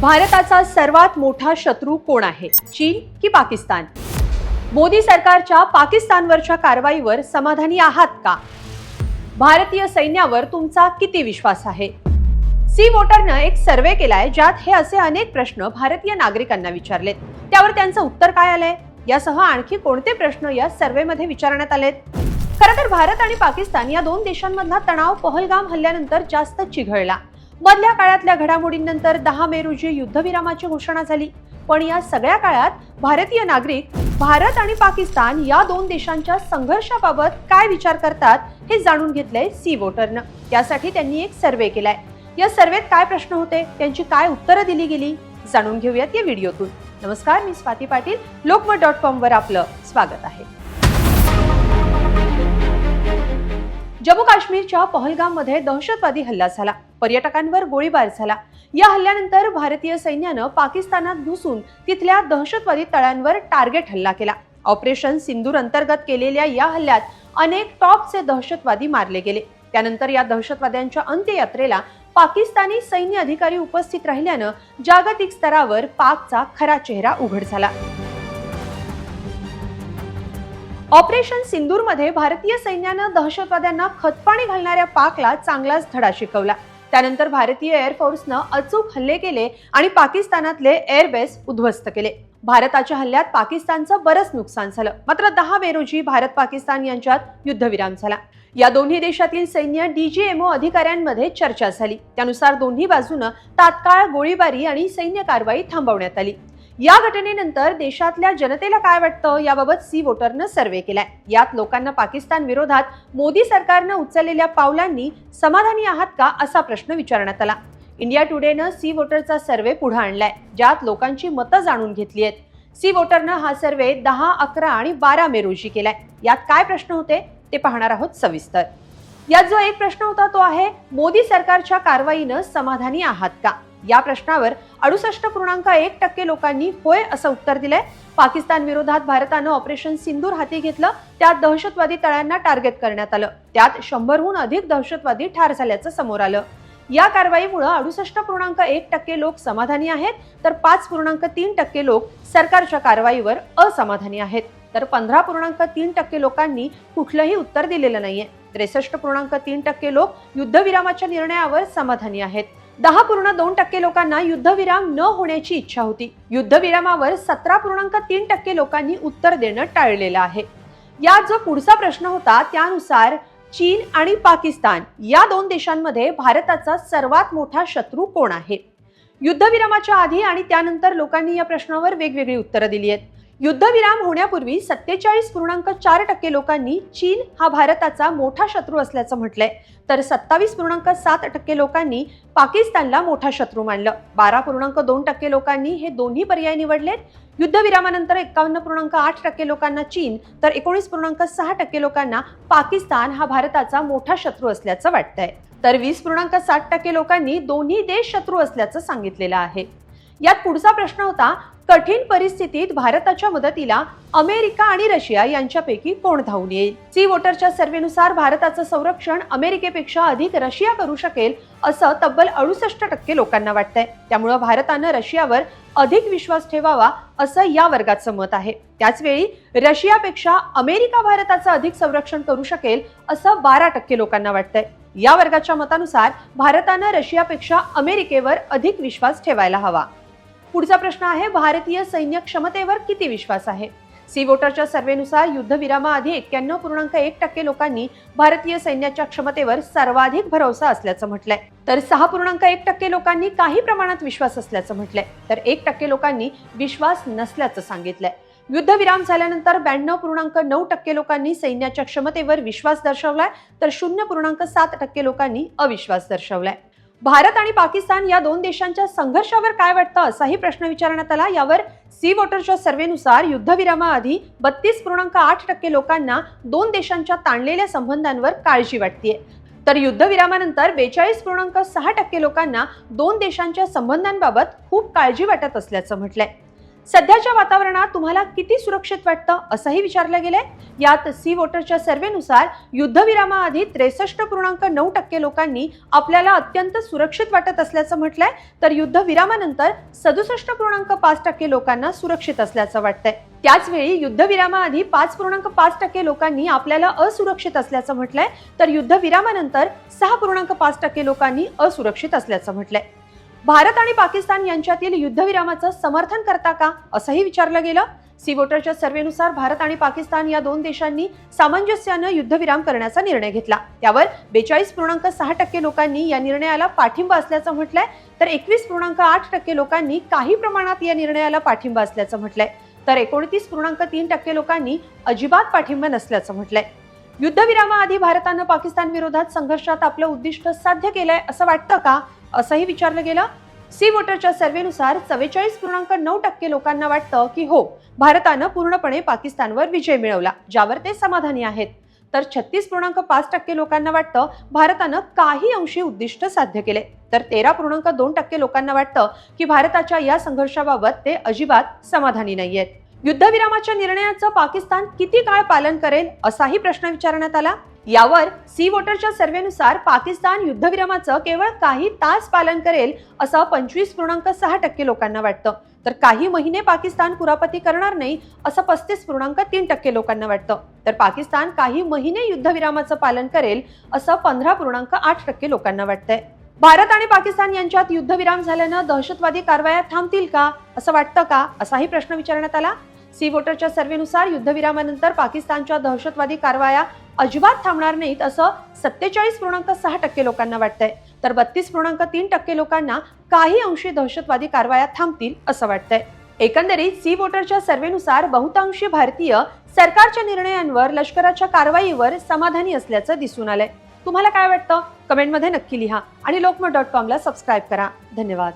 भारताचा सर्वात मोठा शत्रू कोण आहे? चीन की पाकिस्तान? मोदी सरकारच्या पाकिस्तानवरच्या कारवाईवर समाधानी आहात का? भारतीय सैन्यावर तुमचा किती विश्वास आहे? सी वोटरनं एक सर्वे केलाय ज्यात हे असे अनेक प्रश्न भारतीय नागरिकांना विचारलेत. त्यावर त्यांचं उत्तर काय आलंय? यासह आणखी कोणते प्रश्न या सर्वेमध्ये विचारण्यात आलेत? खरं तर भारत आणि पाकिस्तान या दोन देशांमधला तणाव पहलगाम हल्ल्यानंतर जास्त चिघळला. मधल्या काळातल्या घडामोडींनंतर दहा मे रोजी युद्धविरामाची घोषणा झाली. पण या सगळ्या काळात भारतीय नागरिक भारत आणि पाकिस्तान या दोन देशांच्या संघर्षाबाबत काय विचार करतात हे जाणून घेतलंय सी वोटरनं. त्यासाठी त्यांनी एक सर्वे केलाय. या सर्वेत काय प्रश्न होते? त्यांची काय उत्तरं दिली गेली? जाणून घेऊयात या व्हिडिओतून. नमस्कार मी स्वाती पाटील. लोकमत डॉट कॉम वर आपलं स्वागत आहे. जम्मू काश्मीरच्या पहलगाममध्ये दहशतवादी हल्ला झाला. पर्यटकांवर गोळीबार झाला. या हल्ल्यानंतर भारतीय सैन्यानं पाकिस्तानात घुसून तिथल्या दहशतवादी तळांवर टार्गेट हल्ला केला. ऑपरेशन सिंदूर अंतर्गत केलेल्या या हल्ल्यात अनेक टॉपचे दहशतवादी मारले गेले. त्यानंतर या दहशतवाद्यांच्या अंत्ययात्रेला पाकिस्तानी सैन्य अधिकारी उपस्थित राहिल्यानं जागतिक स्तरावर पाकचा खरा चेहरा उघड झाला. ऑपरेशन सिंदूरमध्ये भारतीय सैन्यानं दहशतवाद्यांना खतपाणी घालणाऱ्या पाकला चांगलाच धडा शिकवला. त्यानंतर भारतीय एअरफोर्सनं अचूक हल्ले केले आणि पाकिस्तानातले एअरबेस उद्ध्वस्त केले. भारताच्या हल्ल्यात पाकिस्तानचं बरंच नुकसान झालं. मात्र दहा मे रोजी भारत पाकिस्तान यांच्यात युद्धविराम झाला. या दोन्ही देशातील सैन्य डीजीएमओ अधिकाऱ्यांमध्ये चर्चा झाली. त्यानुसार दोन्ही बाजूनं तात्काळ गोळीबारी आणि सैन्य कारवाई थांबवण्यात आली. या घटनेनंतर देशातल्या जनतेला काय वाटतं? याबाबत सी वोटरनं सर्वे केलाय. यात लोकांना पाकिस्तान विरोधात मोदी सरकारनं उचललेल्या पावलांनी समाधानी आहात का? असा प्रश्न विचारण्यात आला. इंडिया टुडेनं सी वोटरचा सर्वे पुढे आणलाय. ज्यात लोकांची मतं जाणून घेतली आहेत. सी वोटरनं हा सर्वे दहा अकरा आणि बारा मे रोजी केलाय. यात काय प्रश्न होते? ते पाहणार आहोत सविस्तर. यात जो एक प्रश्न होता तो आहे मोदी सरकारच्या कारवाईनं समाधानी आहात का? या प्रश्नावर अडुसष्ट पूर्णांक एक टक्के लोकांनी होय असं उत्तर दिलंय. पाकिस्तान विरोधात भारतानं ऑपरेशन सिंदूर हाती घेतलं त्यात दहशतवादी तळ्यांना टार्गेट करण्यात आलं. त्यात शंभरहून अधिक दहशतवादी ठार झाल्याचं समोर आलं. या कारवाईमुळे अडुसष्ट पूर्णांक एक टक्के लोक समाधानी आहेत तर पाच पूर्णांक तीन टक्के लोक सरकारच्या कारवाईवर असमाधानी आहेत. तर पंधरा पूर्णांक तीन टक्के लोकांनी कुठलंही उत्तर दिलेलं नाहीये. त्रेसष्ट पूर्णांक तीन टक्के लोक युद्धविरामाच्या निर्णयावर समाधानी आहेत. दहा पूर्ण दोन टक्के लोकांना युद्धविराम न होण्याची इच्छा होती. युद्धविरामावर सतरा पूर्णांक तीन टक्के लोकांनी उत्तर देणं टाळलेलं आहे. यात जो पुढचा प्रश्न होता त्यानुसार चीन आणि पाकिस्तान या दोन देशांमध्ये भारताचा सर्वात मोठा शत्रू कोण आहे? युद्धविरामाच्या आधी आणि त्यानंतर लोकांनी या प्रश्नावर वेगवेगळी उत्तरं दिली आहेत. युद्धविराम होण्यापूर्वी सत्तेचाळीस पूर्णांक चार टक्के लोकांनी चीन हा भारताचा मोठा शत्रू असल्याचं म्हटलंय. तर सत्तावीस पूर्णांक सात टक्के लोकांनी पाकिस्तानला मोठा शत्रू मानलं. बारा पूर्णांक दोन टक्के लोकांनी हे दोन्ही पर्याय निवडलेत. युद्धविरामानंतर एकावन्न पूर्णांक आठ टक्के लोकांना चीन तर एकोणीस पूर्णांक सहा टक्के लोकांना पाकिस्तान हा भारताचा मोठा शत्रू असल्याचं वाटतंय. तर वीस पूर्णांक साठ टक्के लोकांनी दोन्ही देश शत्रू असल्याचं सांगितलेलं आहे. यात पुढचा प्रश्न होता कठीण परिस्थितीत भारताच्या मदतीला अमेरिका आणि रशिया यांच्यापैकी कोण धावून येईल? सी वोटरच्या सर्वेनुसार भारताचं संरक्षण अमेरिकेपेक्षा अधिक रशिया करू शकेल असं तब्बल अडुसष्ट टक्के लोकांना वाटतंय. त्यामुळं भारतानं रशियावर अधिक विश्वास ठेवावा असं या वर्गाचं मत आहे. त्याचवेळी रशियापेक्षा अमेरिका भारताचं अधिक संरक्षण करू शकेल असं बारा टक्के लोकांना वाटतंय. या वर्गाच्या मतानुसार भारतानं रशियापेक्षा अमेरिकेवर अधिक विश्वास ठेवायला हवा. पुढचा प्रश्न आहे भारतीय सैन्य क्षमतेवर किती विश्वास आहे? सी वोटरच्या सर्वेनुसार युद्धविरामाआधी एक्क्याण्णव पूर्णांक एक टक्के लोकांनी भारतीय सैन्याच्या क्षमतेवर सर्वाधिक भरोसा असल्याचं म्हटलंय. तर सहा पूर्णांक एक टक्के लोकांनी काही प्रमाणात विश्वास असल्याचं म्हटलंय. तर एक टक्के लोकांनी विश्वास नसल्याचं सांगितलंय. युद्धविराम झाल्यानंतर ब्याण्णव पूर्णांक नऊ टक्के लोकांनी सैन्याच्या क्षमतेवर विश्वास दर्शवलाय तर शून्य पूर्णांक सात टक्के लोकांनी अविश्वास दर्शवलाय. भारत आणि पाकिस्तान या दोन देशांच्या संघर्षावर काय वाटतं असाही प्रश्न विचारण्यात आला. यावर सी वॉटरच्या सर्वेनुसार युद्धविरामाआधी बत्तीस पूर्णांक आठ टक्के लोकांना दोन देशांच्या ताणलेल्या संबंधांवर काळजी वाटतेय. तर युद्धविरामानंतर बेचाळीस पूर्णांक सहा टक्के लोकांना दोन देशांच्या संबंधांबाबत खूप काळजी वाटत असल्याचं म्हटलंय. सध्याच्या वातावरणात तुम्हाला किती सुरक्षित वाटतं असंही विचारलं गेलंय. यात सी वोटरच्या सर्व्हेनुसार युद्धविरामाआधी त्रेसष्ट पूर्णांक नऊ टक्के लोकांनी आपल्याला अत्यंत सुरक्षित वाटत असल्याचं म्हटलंय. तर युद्धविरामानंतर सदुसष्ट पूर्णांक पाच टक्के लोकांना सुरक्षित असल्याचं वाटतंय. त्याचवेळी युद्धविरामाआधी पाच पूर्णांक पाच टक्के लोकांनी आपल्याला असुरक्षित असल्याचं म्हटलंय. तर युद्धविरामानंतर सहा पूर्णांक पाच टक्के लोकांनी असुरक्षित असल्याचं म्हटलंय. भारत आणि पाकिस्तान यांच्यातील युद्धविरामाचं समर्थन करता का असंही विचारलं गेलं. सी वोटरच्या सर्व्हेनुसार भारत आणि पाकिस्तान या दोन देशांनी सामंजस्यानं युद्धविराम करण्याचा निर्णय घेतला. त्यावर बेचाळीस पूर्णांक सहा टक्के लोकांनी या निर्णयाला पाठिंबा असल्याचं म्हटलंय. तर एकवीस पूर्णांक आठ टक्के लोकांनी काही प्रमाणात या निर्णयाला पाठिंबा असल्याचं म्हटलंय. तर एकोणतीस पूर्णांक तीन टक्के लोकांनी अजिबात पाठिंबा नसल्याचं म्हटलंय. युद्धविरामाआधी भारतानं पाकिस्तान विरोधात संघर्षात आपलं उद्दिष्ट साध्य केलंय असं वाटतं का? असंही विचारलं गेलं. सी वोटरच्या सर्व्हेनुसार चव्वेचाळीस पूर्णांक नऊ टक्के लोकांना वाटतं की हो भारतानं पूर्णपणे पाकिस्तानवर विजय मिळवला ज्यावर ते समाधानी आहेत. तर छत्तीस पूर्णांक पाच टक्के लोकांना वाटतं भारतानं काही अंशी उद्दिष्ट साध्य केले. तर तेरा पूर्णांक दोन टक्के लोकांना वाटतं की भारताच्या या संघर्षाबाबत ते अजिबात समाधानी नाहीयेत. युद्धविरामाच्या निर्णयाचं पाकिस्तान किती काळ पालन करेल असाही प्रश्न विचारण्यात आला. यावर सी वोटरच्या सर्व्हेनुसार पाकिस्तान युद्धविरामाचं केवळ काही तास पालन करेल असं पंचवीस पूर्णांक सहा टक्के लोकांना वाटतं. तर काही महिने पाकिस्तान कुरापती करणार नाही असं पस्तीस पूर्णांक तीन टक्के लोकांना वाटतं. तर पाकिस्तान काही महिने युद्धविरामाचं पालन करेल असं पंधरा पूर्णांक आठ टक्के लोकांना वाटतंय. भारत आणि पाकिस्तान यांच्यात युद्धविराम झाल्यानं दहशतवादी कारवाया थांबतील का असं वाटतं का? असाही प्रश्न विचारण्यात आला. सी वोटरच्या सर्व्हेनुसार युद्धविरामानंतर पाकिस्तानच्या दहशतवादी कारवाया अजिबात थांबणार नाहीत असं सत्तेचाळीस पूर्णांक सहा टक्के लोकांना वाटतंय. तर बत्तीस पूर्णांक तीन टक्के लोकांना काही अंशी दहशतवादी कारवाया थांबतील असं वाटतंय. एकंदरीत सी वोटरच्या सर्व्हेनुसार बहुतांशी भारतीय सरकारच्या निर्णयांवर लष्कराच्या कारवाईवर समाधानी असल्याचं दिसून आलंय. तुम्हाला काय वाटतं? कमेंटमध्ये नक्की लिहा आणि लोकमत डॉट कॉमला सबस्क्राईब करा. धन्यवाद.